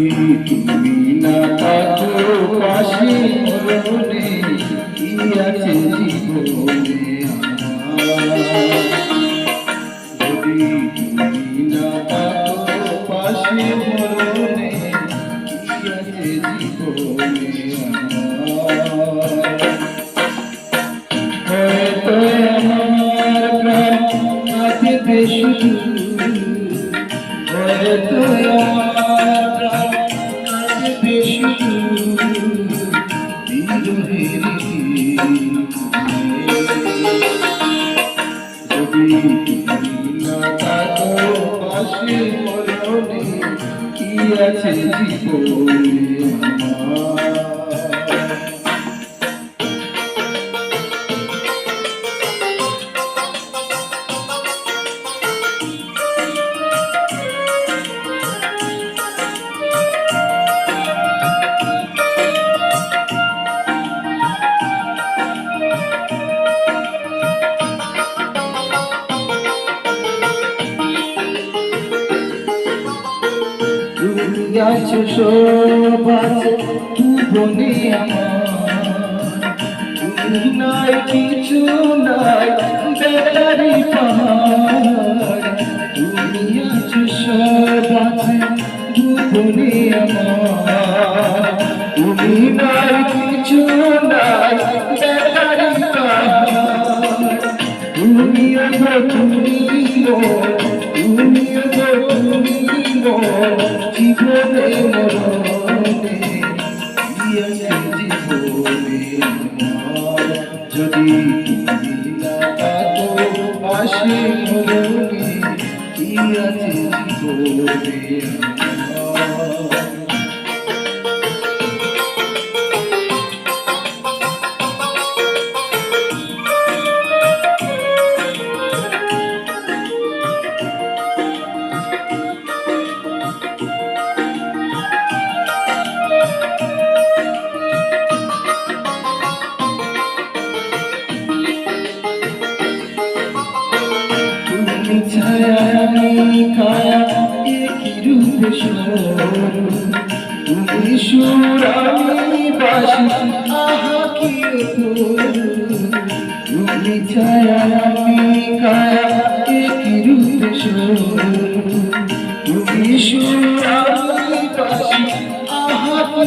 যদি তুমি না থাকো পাশে মরণে কি আছে জীবনে যদি তুমি না থাকো পাশে মরণে কি আছে জীবনে হয়তো আমার প্রাণ কাঁদবে শুধু কি আছে জীবনে আমার? তুমি আছো সবাস ভুবনে আমার? নাই কিছু নাই বেটারি পাহাড়। তুমি আছো সবাস ভুবনে আমার? তুমি নাই কিছু যদি মরণে কি আছে জীবনে আমার কায়া একই রূপে তুমি সুর আমি বাসি আহা কি। তুমি ছায়া আমি কায়া একই রূপে তুমি সুর আমি বাসি আহা কি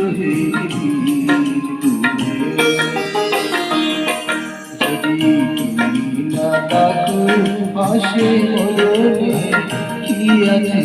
বিরহের তুলে যদি তুমি না থাকো পাশে মরণে কি আছে?